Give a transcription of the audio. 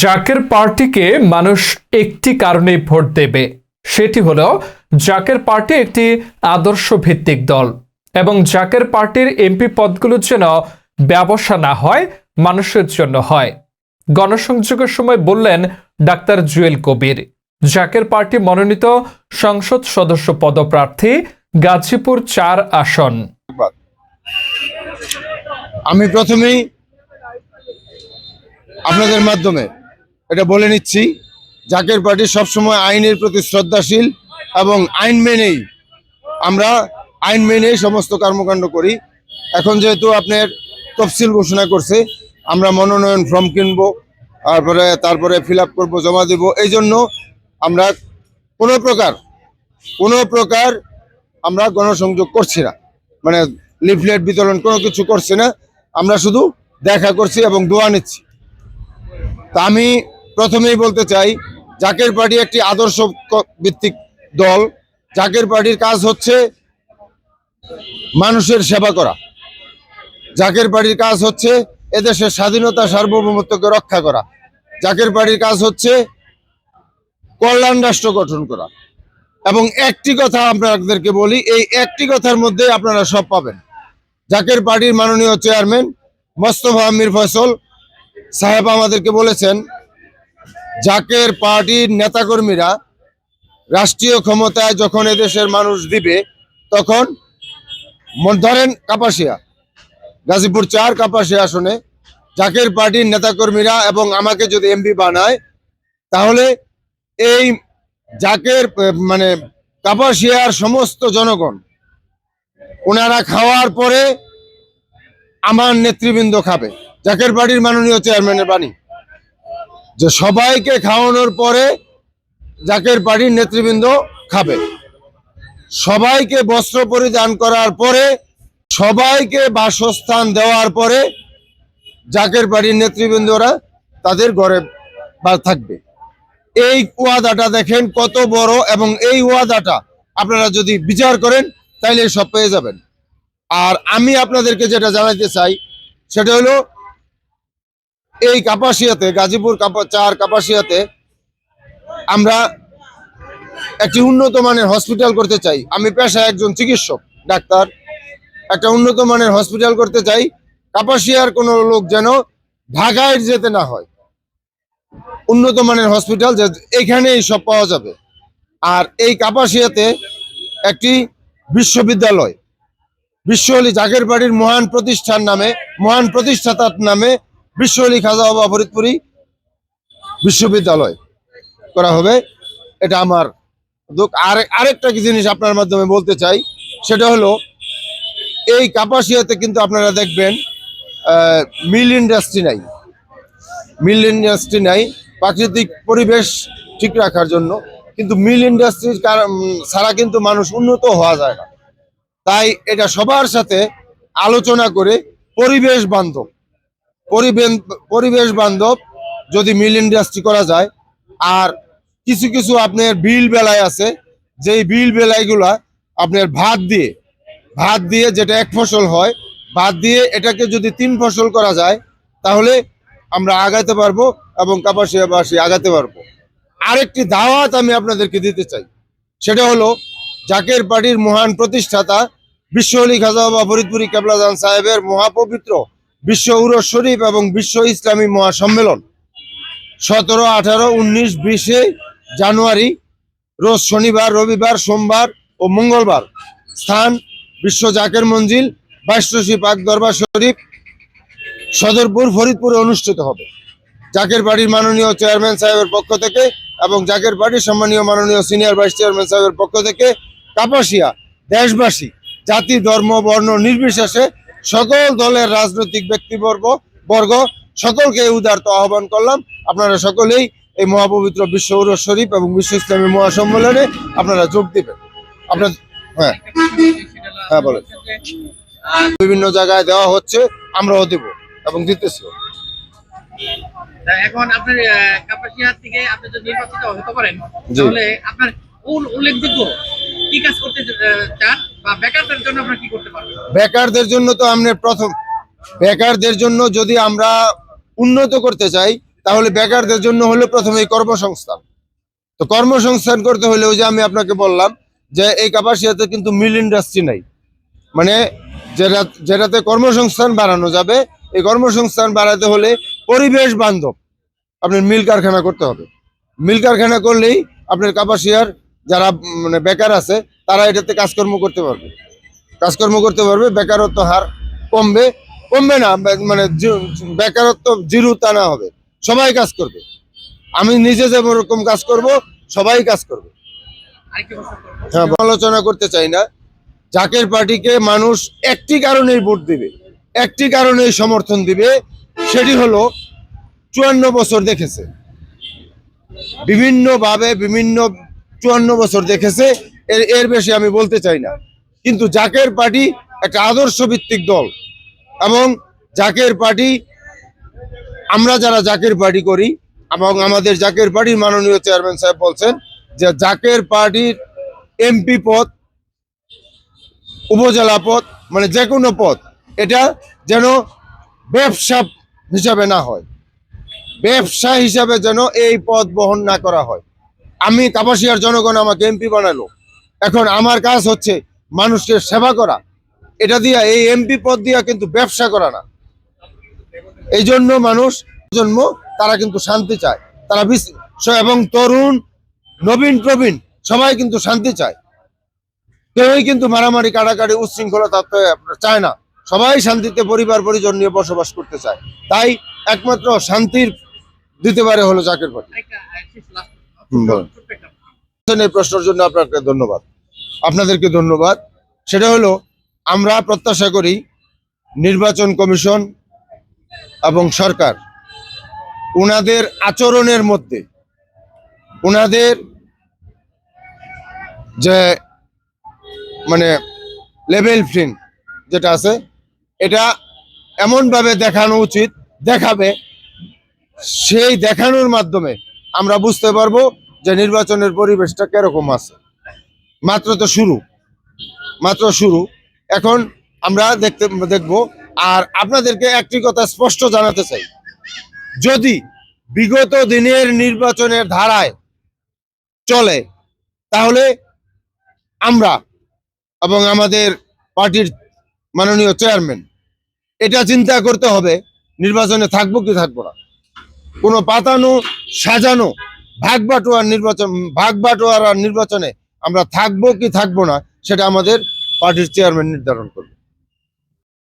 জাকের পার্টিকে মানুষ একটি কারণেই ভোট দেবে। সেটি হল, জাকের পার্টি একটি আদর্শ ভিত্তিক দল এবং জাকের পার্টির এমপি পদগুলো যেন ব্যবসা না হয়, মানুষের জন্য হয়। গণসংযোগের সময় বললেন ডাক্তার জুয়েল কবির, জাকের পার্টি মনোনীত সংসদ সদস্য পদপ্রার্থী, গাজীপুর চার আসন। আমি প্রথমেই আপনাদের মাধ্যমে এটা বলে নিচ্ছি, জাকের পার্টি সবসময় আইনের প্রতি শ্রদ্ধাশীল এবং আইন মেনেই, আমরা আইন মেনেই সমস্ত কর্মকাণ্ড করি। এখন যেহেতু আপনার তফসিল ঘোষণা করছে, আমরা মনোনয়ন ফর্ম কিনবো, তারপরে তারপরে ফিল আপ করব, জমা দেব, এই জন্য আমরা কোনো প্রকার কোনো প্রকার আমরা গণসংযোগ করছি না। মানে লিফলেট বিতরণ কোনো কিছু করছি না, আমরা শুধু দেখা করছি এবং দোয়া নিচ্ছি। তা আমি প্রথমেই বলতে চাই, জাকের পার্টি একটি আদর্শ ভিত্তিক দল। জাকের পার্টির কাজ হচ্ছে মানুষের সেবা করা। জাকের পার্টির কাজ হচ্ছে এদেশের স্বাধীনতা সার্বভৌমত্বকে রক্ষা করা। জাকের পার্টির কাজ হচ্ছে কল্যাণ রাষ্ট্র গঠন করা। এবং একটি কথা আপনাদেরকে বলি, এই একটি কথার মধ্যে আপনারা সব পাবেন। জাকের পার্টির মাননীয় চেয়ারম্যান মোস্তফা আমির ফয়সল সাহেব আমাদেরকে বলেছেন জাকের পার্টির নেতাকর্মীরা রাষ্ট্রীয় ক্ষমতায় যখন এদেশের মানুষ দিবে, তখন ধরেন কাপাসিয়া, গাজীপুর চার কাপাসিয়া আসনে জাকের পার্টির নেতাকর্মীরা এবং আমাকে যদি এমপি বানায়, তাহলে এই জাকের মানে কাপাসিয়ার সমস্ত জনগণ, ওনারা খাওয়ার পরে আমার নেতৃবৃন্দ খাবে। জাকের পার্টির মাননীয় চেয়ারম্যানের বাণী। যে সবাইকে খাওয়ানোর পরে জাকের পার্টির নেতৃবৃন্দ খাবে। সবাইকে বস্ত্র পরিধান করার পরে, সবাইকে বাসস্থান দেওয়ার পরে জাকের পার্টির নেতৃবৃন্দরা তাদের ঘরে থাকবে। এই ওয়াদাটা দেখেন কত বড় এবং এই ওয়াদাটা আপনারা যদি বিচার করেন, তাইলে সব পেয়ে যাবেন। আর আমি আপনাদেরকে যেটা জানাতে চাই, সেটা হলো এই কাপাসিয়াতে, গাজীপুর কাপা, চার কাপাসিয়াতে আমরা একটি উন্নত মানের হসপিটাল করতে চাই। আমি পেশায় একজন চিকিৎসক, ডাক্তার। একটা উন্নত মানের হসপিটাল করতে চাই। কাপাসিয়ার কোনো লোক যেন ঢাকায় যেতে না হয়। উন্নত মানের হসপিটাল এখানেই সব পাওয়া যাবে। আর এই কাপাসিয়াতে একটি বিশ্ববিদ্যালয়, বিশ্বহলি জাগের বাড়ির মহান প্রতিষ্ঠান নামে মহান প্রতিষ্ঠাতার নামে বিশ্বহলি খাজা বাবা ফরিদপুরি বিশ্ববিদ্যালয় করা হবে। এটা আমার আরেকটা জিনিস আপনার মাধ্যমে বলতে চাই, সেটা হলো, এই কাপাসিয়াতে কিন্তু আপনারা দেখবেন মিল ইন্ডাস্ট্রি নাই। মিল ইন্ডাস্ট্রি নাই, প্রাকৃতিক পরিবেশ ঠিক রাখার জন্য। কিন্তু মিল ইন্ডাস্ট্রির ছাড়া কিন্তু মানুষ উন্নত হওয়া যায় না। তাই এটা সবার সাথে আলোচনা করে পরিবেশ বান্ধব পরিবেশ বান্ধব যদি মিল ইন্ডাস্ট্রি করা যায়। আর কিছু কিছু আপনার বিল বেলায় আছে, যেই বিল বেলাইগুলা আপনার ভাত দিয়ে ভাত দিয়ে যেটা এক ফসল হয়, ভাত দিয়ে এটাকে যদি তিন ফসল করা যায়, তাহলে আমরা আগাতে পারব এবং কাপাসিয়াবাসী আগাতে পারব। আরেকটি দাওয়াত আমি আপনাদেরকে দিতে চাই, সেটা হলো জাকের পার্টির মহান প্রতিষ্ঠাতা বিশ্ব অলি খাজা বাবা ফরিদপুরি কেবলাজান সাহেবের মহাপবিত্র বিশ্ব উরস শরীফ এবং বিশ্ব ইসলামী মহাসম্মেলন সতেরো, আঠারো, উনিশ, বিশে জানুয়ারি, রোজ শনিবার, রবিবার, সোমবার ও মঙ্গলবার। স্থান বিশ্ব জাকের মঞ্জিল বাইশী পাক দরবার শরীফ, সদরপুর, ফরিদপুরে অনুষ্ঠিত হবে। জাকের বাড়ির মাননীয় চেয়ারম্যান সাহেবের পক্ষ থেকে এবং জাকের বাড়ির সম্মানীয় মাননীয় সিনিয়র ভাইস চেয়ারম্যান সাহেবের পক্ষ থেকে কাপাসিয়া দেশবাসী জাতি, ধর্ম, বর্ণ নির্বিশেষে সকল দলের রাজনৈতিক ব্যক্তিবর্গ বর্গ সকলকে উদারত আহ্বান করলাম। আপনারা সকলেই এই মহাপবিত্র বিশ্ব উরস শরীফ এবং বিশ্ব ইসলামী মহাসম্মেলনে আপনারা যোগ দিবেন। আপনার হ্যাঁ। হ্যাঁ বলেন। বিভিন্ন জায়গায় দেওয়া হচ্ছে আমরাও দেব এবং দিতেছি। এখন আপনার থেকে আপনি যদি নির্বাচিত হতে পারেন তাহলে আপনার উল্লেখযোগ্য কি কাজ করতে চান? বা বেকারদের জন্য তো আমরা প্রথম, বেকারদের জন্য যদি আমরা উন্নত করতে চাই, তাহলে বেকারদের জন্য হলো প্রথমেই কর্মসংস্থান। তো কর্মসংস্থান করতে হলে ওই যে আমি আপনাকে বললাম যে এই কাপাসিয়াতে কিন্তু মিল ইন্ডাস্ট্রি নাই। মানে যেটা, যেটাতে কর্মসংস্থান বাড়ানো যাবে, এই কর্মসংস্থান বাড়াতে হলে পরিবেশ বান্ধব আপনার মিল কারখানা করতে হবে। মিল কারখানা করলেই আপনার কাপাসিয়ার যারা মানে বেকার আছে তারা এটাতে কাজকর্ম করতে পারবে। কাজকর্ম করতে পারবে, বেকারত্ব হার কমবে কমবে না মানে বেকারত্ব জিরো তা না হবে। সবাই কাজ করবে। আমি নিজে যেরকম কাজ করব, সবাই কাজ করব। হ্যাঁ আলোচনা করতে চাই না। জাকের পার্টিকে মানুষ একটি কারণেই ভোট দিবে, একটি কারণেই সমর্থন দিবে, সেটি হলো চুয়ান্ন বছর দেখেছে। বিভিন্নভাবে, বিভিন্ন চুয়ান্ন বছর দেখেছে এর এর বেশি আমি বলতে চাই না। কিন্তু জাকের পার্টি একটা আদর্শ ভিত্তিক দল এবং জাকের পার্টি, আমরা যারা জাকের পার্টি করি এবং আমাদের জাকের পার্টির মাননীয় চেয়ারম্যান সাহেব বলছেন যে জাকের পার্টির এমপি পদ, উপজেলা পদ মানে যে কোনো পদ, এটা যেন ব্যবসা হিসাবে না হয়। ব্যবসা হিসাবে যেন এই পদ বহন না করা হয়। আমি কাপাসিয়ার জনগণ আমাকে এমপি বানালো। এখন আমার কাজ হচ্ছে মানুষের সেবা করা। এটা দিয়া এই এমপি পদ দিয়া কিন্তু ব্যবসা করা না। এই জন্য মানুষ জন্ম তারা কিন্তু শান্তি চায়। তারা এবং তরুণ নবীন প্রবীণ সবাই কিন্তু শান্তি চায়। কেউই কিন্তু মারামারি কাটাকাটি উচ্ছৃঙ্খলতা চায় না। সবাই শান্তিতে পরিবার পরিজন নিয়ে বসবাস করতে চায়। তাই একমাত্র শান্তির দিতে পারে হলো জাকের পার্টি এই প্রশ্নের জন্য আপনাকে ধন্যবাদ। আপনাদেরকে ধন্যবাদ। সেটা হলো, আমরা প্রত্যাশা করি নির্বাচন কমিশন এবং সরকার ওনাদের আচরণের মধ্যে ওনাদের যে মানে লেভেল ফিল্ম যেটা আছে, এটা এমনভাবে দেখানো উচিত, দেখাবে। সেই দেখানোর মাধ্যমে আমরা বুঝতে পারব যে নির্বাচনের পরিবেশটা কীরকম আছে? মাত্র তো শুরু। মাত্র শুরু। এখন আমরা দেখতে, দেখব। আর আপনাদেরকে একটি কথা স্পষ্ট জানাতে চাই। যদি বিগত দিনের নির্বাচনের ধারায় চলে, তাহলে আমরা এবং আমাদের পার্টির মাননীয় চেয়ারম্যান এটা চিন্তা করতে হবে, নির্বাচনে থাকব কি থাকব না। কোনো পাতানো, সাজানো ভাগ বাটোয়ার নির্বাচন ভাগ বাটোয়ার নির্বাচনে আমরা থাকব কি থাকব না, সেটা আমাদের পার্টির চেয়ারম্যান নির্ধারণ করবে।